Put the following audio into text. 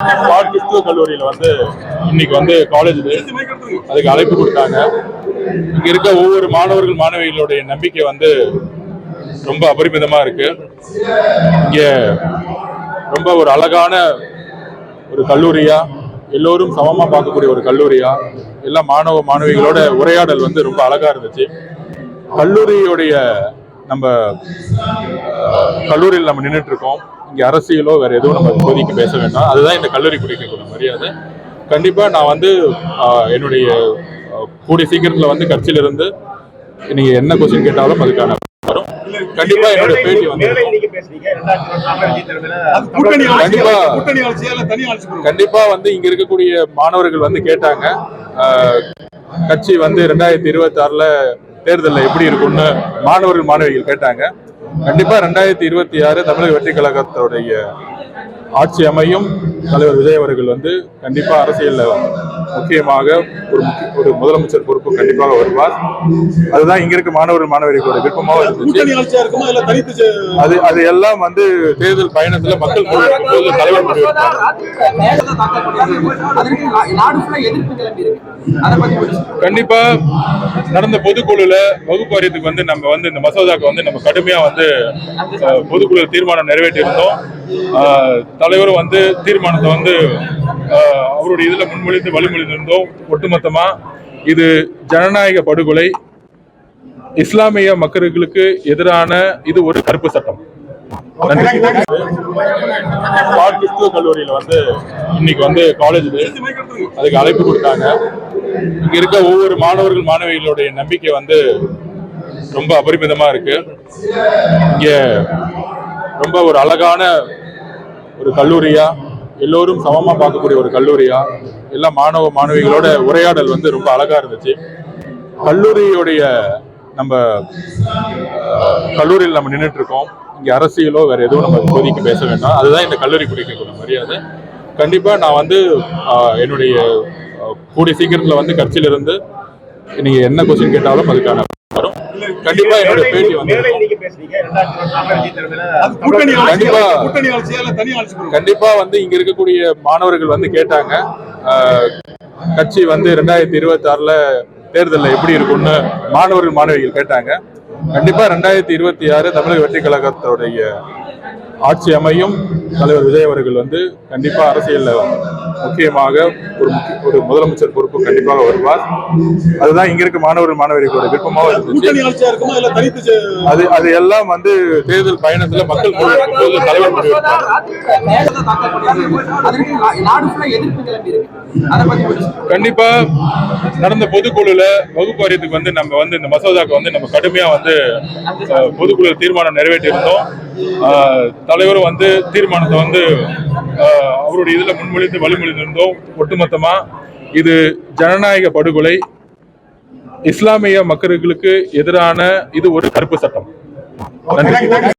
Spot கிறிஸ்துவ கல்லூரியில் வந்து இன்னைக்கு வந்து காலேஜ் அதுக்கு அழைப்பு கொடுத்தாங்க. இங்கே இருக்க ஒவ்வொரு மாணவர்கள் மாணவிகளுடைய நம்பிக்கை வந்து ரொம்ப அபரிமிதமாக இருக்கு. இங்கே ரொம்ப ஒரு அழகான ஒரு கல்லூரியா எல்லோரும் சமமாக பார்க்கக்கூடிய ஒரு கல்லூரியா எல்லா மாணவ மாணவிகளோட உரையாடல் வந்து ரொம்ப அழகாக இருந்துச்சு. கல்லூரியுடைய நம்ம கல்லூரியில் நம்ம நின்றுட்டு இருக்கோம். இங்க அரசியலோ வேற எதுவும் நம்ம இப்போதைக்கு பேச வேண்டாம். அதுதான் இந்த கல்லூரி குடிக்கக்கூடிய மரியாதை. கண்டிப்பா நான் வந்து என்னுடைய கூடிய சீக்கிரத்துல வந்து கட்சியில இருந்து நீங்க என்ன கொஸ்டின் கேட்டாலும் அதுக்கான வரும் கண்டிப்பா என்னோட பேட்டி வந்து மேலே இன்னைக்கு பேசுறீங்க. ரெண்டாயிரத்தி இருபத்தி நாலு விஜய் தலைமையில அது கூட்டணி ஆட்சியா கண்டிப்பா. கூட்டணி ஆட்சியா இல்ல தனி ஆட்சி கொடுக்கும் கண்டிப்பா வந்து இங்க இருக்கக்கூடிய மாணவர்கள் வந்து கேட்டாங்க கட்சி வந்து ரெண்டாயிரத்தி இருபத்தி ஆறுல தேர்தலில் எப்படி இருக்கும்னு மாணவர்கள் மாணவிகள் கேட்டாங்க. கண்டிப்பா ரெண்டாயிரத்தி இருபத்தி ஆறு தமிழக வெற்றி கழகத்துடைய ஆட்சி அமையும். தலைவர் விஜய் அவர்கள் வந்து கண்டிப்பா அரசியலில் முக்கியமாக ஒரு ஒரு முதலமைச்சர் பொறுப்பு கண்டிப்பாக வருவார். அதுதான் இங்க இருக்க மாணவர்கள் மாணவிகளோட விருப்பமாக இருந்துச்சு. அது அது எல்லாம் வந்து தேர்தல் பயணத்துல மக்கள் தலைவர். கண்டிப்பா நடந்த பொதுக்குழுல வகுப்பு வாரியத்துக்கு வந்து நம்ம வந்து இந்த மசோதாக்கு வந்து நம்ம கடுமையா வந்து பொதுக்குழு தீர்மானம் நிறைவேற்றியிருந்தோம். தலைவரும் வந்து தீர்மானத்தை வந்து அவருடைய இதில் முன்மொழிந்து வழிமொழிந்திருந்தோம் ஒட்டுமொத்தமாக இது ஜனநாயக படுகொலை இஸ்லாமிய மக்களுக்கு எதிரான இது ஒரு கருப்பு சட்டம். கிறிஸ்துவ கல்லூரியில் வந்து இன்னைக்கு வந்து காலேஜ் அதுக்கு அழைப்பு கொடுத்தாங்க. இங்க இருக்க ஒவ்வொரு மாணவர்கள் மாணவிகளுடைய நம்பிக்கை வந்து ரொம்ப அபரிமிதமா இருக்கு. இங்க ரொம்ப ஒரு அழகான ஒரு கல்லூரியா எல்லோரும் சமமாக பார்க்கக்கூடிய ஒரு கல்லூரியா? எல்லா மாணவ மாணவிகளோட உரையாடல் வந்து ரொம்ப அழகா இருந்துச்சு. கல்லூரியுடைய நம்ம கல்லூரியில் நம்ம நின்றுட்டு இருக்கோம் இங்கே அரசியலோ வேற எதுவும் நம்ம இப்போதைக்கு பேச வேண்டாம். அதுதான் இந்த கல்லூரி குறிக்கக்கூடிய மரியாதை. கண்டிப்பாக நான் வந்து என்னுடைய கூடிய சீக்கிரத்தில் வந்து கட்சியிலிருந்து நீங்கள் என்ன கொஸ்டின் கேட்டாலும் அதுக்கான வரும். கண்டிப்பாக என்னோட பேட்டி வந்து கண்டிப்பா. வந்து இங்க இருக்கக்கூடிய மாணவர்கள் வந்து கேட்டாங்க. கட்சி வந்து ரெண்டாயிரத்தி இருபத்தி ஆறுல தேர்தலில் எப்படி இருக்கும்னு மாணவர்கள் மாணவிகள் கேட்டாங்க. கண்டிப்பா ரெண்டாயிரத்தி இருபத்தி ஆறு தமிழக வெற்றி கழகத்துடைய ஆட்சி அமையும். தலைவர் விஜய் அவர்கள் வந்து கண்டிப்பா அரசியல்ல முக்கியமாக ஒரு ஒரு முதலமைச்சர் பொறுப்பு கண்டிப்பாக வருவார். அதுதான் இங்க இருக்க மாணவர்கள் மாணவிகளோட விருப்பமாக இருந்துச்சு. அது அது எல்லாம் வந்து தேர்தல் பயணத்துல மக்கள் தலைவர். கண்டிப்பா நடந்த பொதுக்குழுல வகுப்பு வந்து நம்ம வந்து இந்த மசோதாக்கு வந்து நம்ம கடுமையா வந்து பொதுக்குழு தீர்மானம் நிறைவேற்றியிருந்தோம். தலைவர் தலைவரும் வந்து தீர்மானத்தை வந்து அவருடைய இதுல முன்மொழிந்து வழிமொழிந்திருந்தோம். ஒட்டுமொத்தமா இது ஜனநாயக படுகொலை இஸ்லாமிய மக்களுக்கு எதிரான இது ஒரு கருப்பு சட்டம். நன்றி.